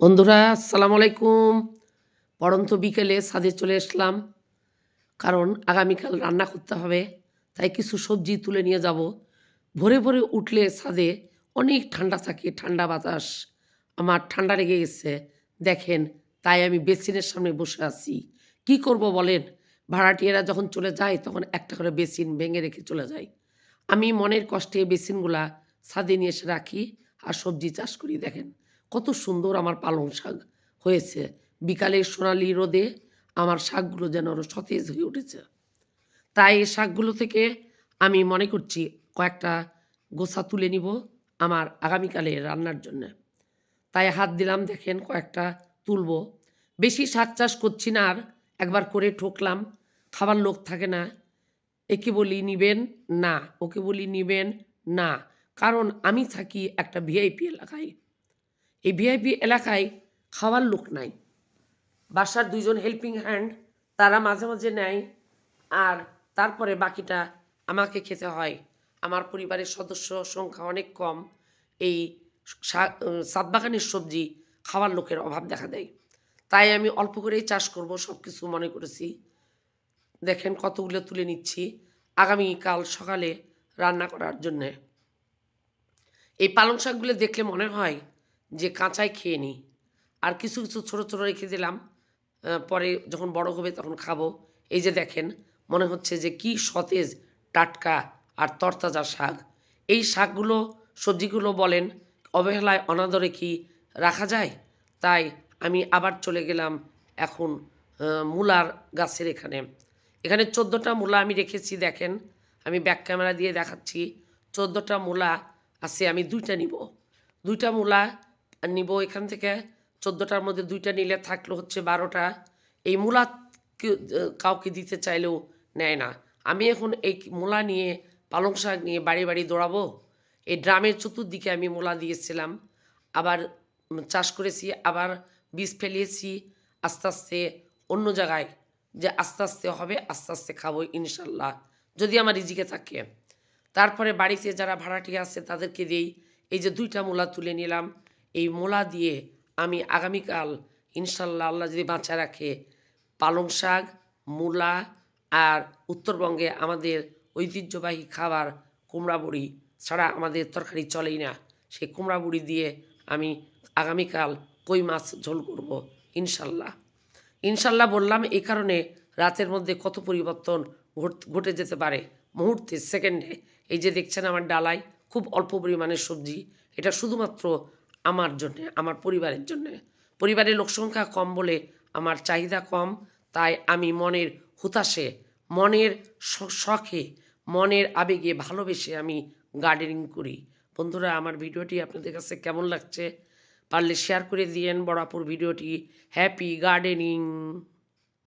বন্ধুরা, আসসালামু আলাইকুম। পড়ন্ত বিকেলে ছাদে চলে আসলাম, কারণ আগামীকাল রান্না করতে হবে, তাই কিছু সবজি তুলে নিয়ে যাব। ভোরে ভোরে উঠলে ছাদে অনেক ঠান্ডা থাকে, ঠান্ডা বাতাস আমার ঠান্ডা লেগে গেছে। দেখেন, তাই আমি বেসিনের সামনে বসে আছি। কি করব বলেন? ভাড়াটিয়ারা যখন চলে যায়, তখন একটা করে বেসিন ভেঙে রেখে চলে যায় আমি মনের কষ্টে বেসিনগুলা ছাদে নিয়ে এসে রাখি আর সবজি চাষ করি, দেখেন। কত সুন্দর আমার পালং শাক হয়েছে। বিকালের সোনালি রোদে আমার শাকগুলো যেন আরও সতেজ হয়ে উঠেছে। তাই এই শাকগুলো থেকে আমি মনে করছি কয়েকটা গোছা তুলে নিব আমার আগামীকালে রান্নার জন্য। তাই হাত দিলাম, দেখেন কয়েকটা তুলবো। বেশি শাক চাষ করছি না আর, একবার করে ঠকলাম। খাবার লোক থাকে না, একে বলি নিবেন না, ওকে বলি নিবেন না। কারণ আমি থাকি একটা ভিআইপি এলাকায়। এই ভিআইপি এলাকায় খাওয়ার লোক নাই। বাসার দুইজন হেল্পিং হ্যান্ড তারা মাঝে মাঝে নেয় আর তারপরে বাকিটা আমাকে খেতে হয়। আমার পরিবারের সদস্য সংখ্যা অনেক কম। এই সাতবাগানের সবজি খাওয়ার লোকের অভাব দেখা দেয়। তাই আমি অল্প করেই চাষ করব সব কিছু মনে করেছি। দেখেন কতগুলো তুলে নিচ্ছি আগামীকাল সকালে রান্না করার জন্যে। এই পালং শাকগুলো দেখলে মনে হয় যে কাঁচায় খেয়ে নিই। আর কিছু কিছু ছোটো ছোটো রেখে দিলাম। পরে যখন বড় হবে তখন খাব। এই যে দেখেন, মনে হচ্ছে যে কি সতেজ টাটকা আর তরতাজা শাক। এই শাকগুলো সবজিগুলো বলেন, অবহেলায়, অনাদরে কি রাখা যায়? তাই আমি আবার চলে গেলাম এখন মূলার গাছের এখানে। এখানে চোদ্দোটা মূলা আমি রেখেছি, দেখেন। আমি ব্যাক ক্যামেরা দিয়ে দেখাচ্ছি। চোদ্দোটা মূলা আছে, আমি দুইটা নিব। দুইটা মূলা নিব এখান থেকে। চোদ্দোটার মধ্যে দুইটা নিলে থাকল হচ্ছে বারোটা। এই মূলা কাউকে দিতে চাইলেও নেয় না। আমি এখন এই মূলা নিয়ে, পালং শাক নিয়ে বাড়ি বাড়ি দৌড়াবো। এই ড্রামের চতুর্দিকে আমি মূলা দিয়েছিলাম। আবার চাষ করেছি, আবার বীজ ফেলিয়েছি। আস্তে আস্তে অন্য জায়গায় যে আস্তে আস্তে হবে, আস্তে আস্তে খাব ইনশাল্লাহ, যদি আমার রিজিকে থাকে। তারপরে বাড়িতে যারা ভাড়াটি আছে তাদেরকে দিই। এই যে দুইটা মূলা তুলে নিলাম। এই মূলা দিয়ে আমি আগামীকাল ইনশাল্লাহ আল্লাহ যদি বাঁচা রাখে পালং শাক, মূলা আর উত্তরবঙ্গে আমাদের ঐতিহ্যবাহী খাবার কুমড়া বড়ি ছাড়া আমাদের তরকারি চলেই না। সেই কুমড়া বড়ি দিয়ে আমি আগামীকাল কই মাছ ঝোল করব ইনশাল্লাহ। ইনশাল্লাহ বললাম এই কারণে রাতের মধ্যে কত পরিবর্তন ঘট- যেতে পারে মুহূর্তে, সেকেন্ডে। এই যে দেখছেন আমার ডালায় খুব অল্প পরিমাণের সবজি। এটা শুধুমাত্র আমার জন্যে, আমার পরিবারের জন্যে। পরিবারের লোক সংখ্যা কম বলে আমার চাহিদা কম, তাই আমি মনের হুতাশে, মনের শখে, মনের আবেগে ভালোবেসে আমি গার্ডেনিং করি। বন্ধুরা, আমার ভিডিওটি আপনাদের কাছে কেমন লাগছে? পারলে শেয়ার করে দিয়েন বড়াপুর ভিডিওটি। Happy gardening